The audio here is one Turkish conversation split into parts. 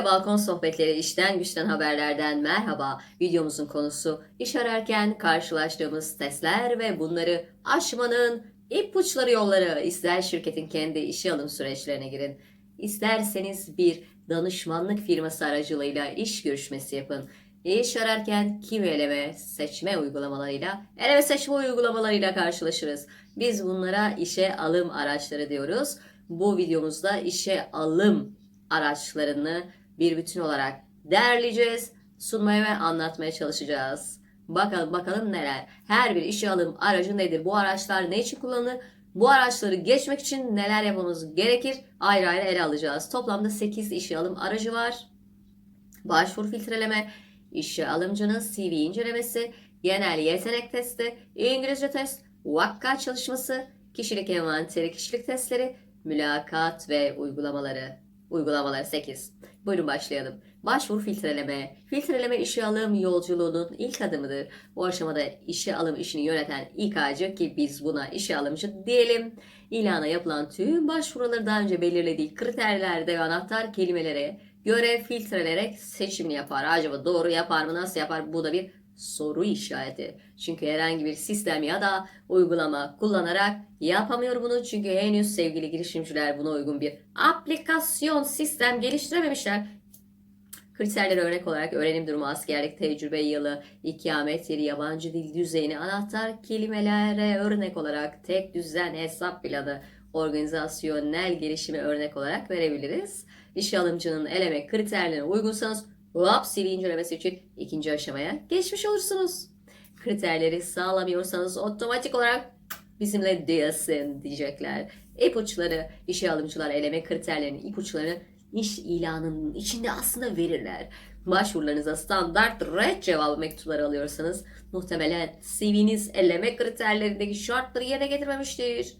ve balkon sohbetleri işten güçten haberlerden merhaba. Videomuzun konusu iş ararken karşılaştığımız testler ve bunları aşmanın ipuçları yolları. İster şirketin kendi işe alım süreçlerine girin. İsterseniz bir danışmanlık firması aracılığıyla iş görüşmesi yapın. İş ararken kim eleme seçme uygulamalarıyla, eleme seçme uygulamalarıyla karşılaşırız. Biz bunlara işe alım araçları diyoruz. Bu videomuzda işe alım araçlarını bir bütün olarak değerleyeceğiz, sunmaya ve anlatmaya çalışacağız. Bakalım bakalım neler. Her bir işe alım aracı nedir? Bu araçlar ne için kullanılır? Bu araçları geçmek için neler yapmamız gerekir? Ayrı ayrı ele alacağız. Toplamda 8 işe alım aracı var. Başvuru filtreleme, işe alımcının CV incelemesi, genel yetenek testi, İngilizce test, vakka çalışması, kişilik envanteri, kişilik testleri, mülakat ve uygulamaları. Uygulamalar 8. Buyurun başlayalım. Başvuru filtreleme. Filtreleme işe alım yolculuğunun ilk adımıdır. Bu aşamada işe alım işini yöneten İK'cı ki biz buna işe alımcı diyelim. İlana yapılan tüm başvuruları daha önce belirlediği kriterlerde ve anahtar kelimelere göre filtreleyerek seçimini yapar. Acaba doğru yapar mı? Nasıl yapar? Bu da bir soru işareti. Çünkü herhangi bir sistem ya da uygulama kullanarak yapamıyor bunu. Çünkü henüz sevgili girişimciler buna uygun bir aplikasyon sistem geliştirememişler. Kriterlere örnek olarak öğrenim durumu, askerlik, tecrübe yılı, ikamet yeri, yabancı dil düzeyini, anahtar kelimelere örnek olarak tek düzen hesap planı, organizasyonel gelişimi örnek olarak verebiliriz. İşe alımcının eleme kriterlerine uygunsanız hop CV incelemesi için ikinci aşamaya geçmiş olursunuz. Kriterleri sağlamıyorsanız otomatik olarak bizimle değilsin diyecekler. İpuçları, işe alımcılar eleme kriterlerinin ipuçlarını iş ilanının içinde aslında verirler. Başvurularınıza standart red cevabı mektupları alıyorsanız muhtemelen CV'niz eleme kriterlerindeki şartları yerine getirmemiştir.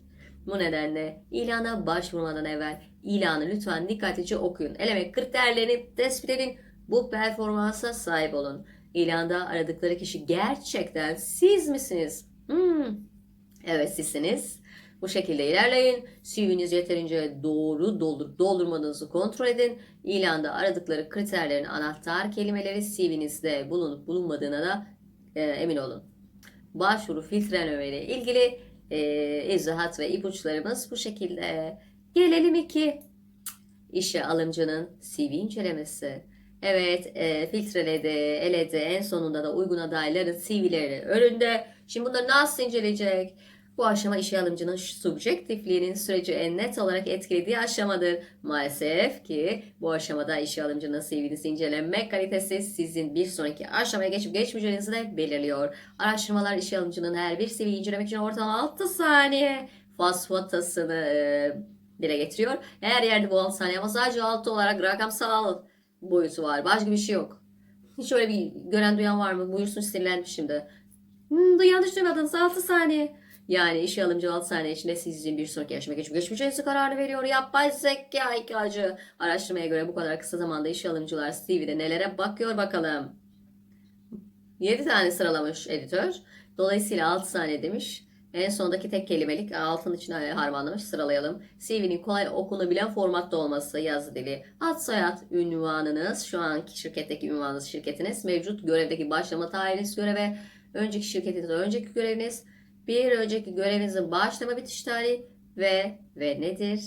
Bu nedenle ilana başvurmadan evvel ilanı lütfen dikkatlice okuyun. Eleme kriterlerini tespit edin. Bu performansa sahip olun. İlanda aradıkları kişi gerçekten siz misiniz? Hmm. Evet sizsiniz. Bu şekilde ilerleyin. CV'niz yeterince doğru doldur, doldurmadığınızı kontrol edin. İlanda aradıkları kriterlerin anahtar kelimeleri CV'nizde bulunup bulunmadığına da e, emin olun. Başvuru filtreleme ile ilgili e, izahat ve ipuçlarımız bu şekilde. Gelelim iki işe alımcının CV incelemesi. Evet, e, filtreledi, eledi, en sonunda da uygun adayların CV'leri önünde. Şimdi bunları nasıl inceleyecek? Bu aşama işe alımcının subjektifliğinin süreci en net olarak etkilediği aşamadır. Maalesef ki bu aşamada işe alımcının CV'nizi incelenmek kalitesi sizin bir sonraki aşamaya geçip geçmeyeceğinizi de belirliyor. Araştırmalar işe alımcının her bir CV'yi incelemek için ortalama 6 saniye fosfatasını e, dile getiriyor. Her yerde bu 6 saniye ama sadece 6 olarak rakamsal boyutu var. Başka bir şey yok. Hiç öyle bir gören duyan var mı? Buyursun sinirlendim şimdi. Hmm, yanlış duymadınız 6 saniye. Yani işe alımcı 6 saniye içinde sizin bir sonraki yaşama geçip geçmeyeceğinizi kararını veriyor. Yapay zeka ihtiyacı. Araştırmaya göre bu kadar kısa zamanda işe alımcılar CV'de nelere bakıyor bakalım. 7 tane sıralamış editör. Dolayısıyla 6 saniye demiş. En sondaki tek kelimelik altın içine harmanlamış sıralayalım. CV'nin kolay okunabilen formatta olması yazı dili. Ad soyad ünvanınız şu anki şirketteki ünvanınız şirketiniz. Mevcut görevdeki başlama tarihiniz göreve. Önceki şirketiniz önceki göreviniz. Bir önceki görevinizin başlama bitiş tarihi ve ve nedir?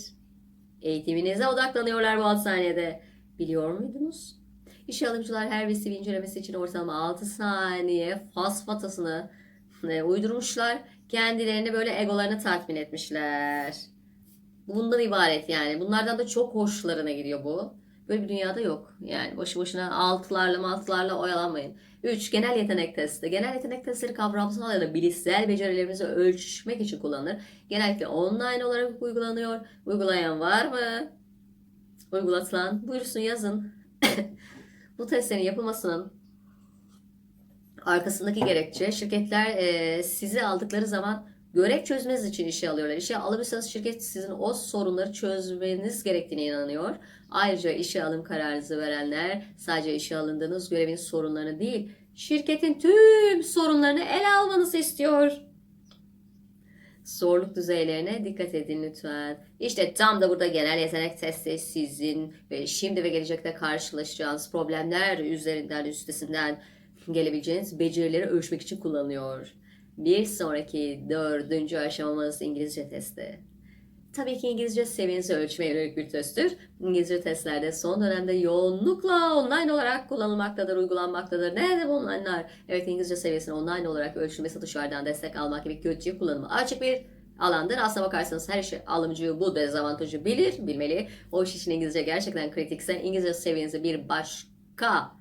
Eğitiminize odaklanıyorlar bu 6 saniyede. Biliyor muydunuz? İşe alımcılar her bir CV incelemesi için ortalama 6 saniye fosfatasını uydurmuşlar. Kendilerini böyle egolarını tatmin etmişler. Bundan ibaret yani. Bunlardan da çok hoşlarına gidiyor bu. Böyle bir dünyada yok. Yani boşu boşuna altılarla maltılarla oyalanmayın. 3. Genel yetenek testi. Genel yetenek testleri kavramsal ya da bilişsel becerilerimizi ölçmek için kullanılır. Genellikle online olarak uygulanıyor. Uygulayan var mı? Uygulatılan buyursun yazın. Bu testlerin yapılmasının arkasındaki gerekçe şirketler e, sizi aldıkları zaman görev çözmeniz için işe alıyorlar. İşe alırsanız şirket sizin o sorunları çözmeniz gerektiğine inanıyor. Ayrıca işe alım kararınızı verenler sadece işe alındığınız görevin sorunlarını değil, şirketin tüm sorunlarını ele almanızı istiyor. zorluk düzeylerine dikkat edin lütfen. İşte tam da burada genel yetenek testi sizin ve şimdi ve gelecekte karşılaşacağınız problemler üzerinden üstesinden gelebileceğiniz becerileri ölçmek için kullanılıyor. Bir sonraki dördüncü aşamamız İngilizce testi. Tabii ki İngilizce seviyenizi ölçmeye yönelik bir testtür. İngilizce testlerde son dönemde yoğunlukla online olarak kullanılmaktadır, uygulanmaktadır. Nerede bu online'lar? Evet İngilizce seviyesini online olarak ölçülmesi dışarıdan destek almak gibi kötüye kullanımı açık bir alandır. Aslına bakarsanız her şey alımcı bu dezavantajı bilir, bilmeli. O iş için İngilizce gerçekten kritikse İngilizce seviyenizi bir başka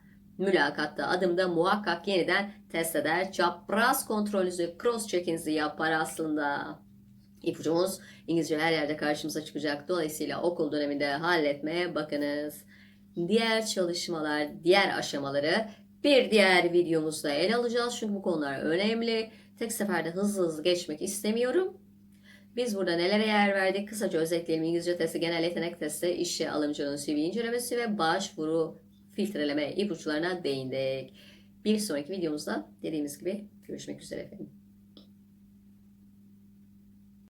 mülakatta, adımda muhakkak yeniden test eder. Çapraz kontrolünüzü, cross check'inizi yapar aslında. İpucumuz İngilizce her yerde karşımıza çıkacak. Dolayısıyla okul döneminde halletmeye bakınız. Diğer çalışmalar, diğer aşamaları bir diğer videomuzda ele alacağız. Çünkü bu konular önemli. Tek seferde hızlı hızlı geçmek istemiyorum. Biz burada nelere yer verdik? Kısaca özetleyelim. İngilizce testi, genel yetenek testi, işe alımcının CV incelemesi ve başvuru filtreleme ipuçlarına değindik. Bir sonraki videomuzda dediğimiz gibi görüşmek üzere efendim.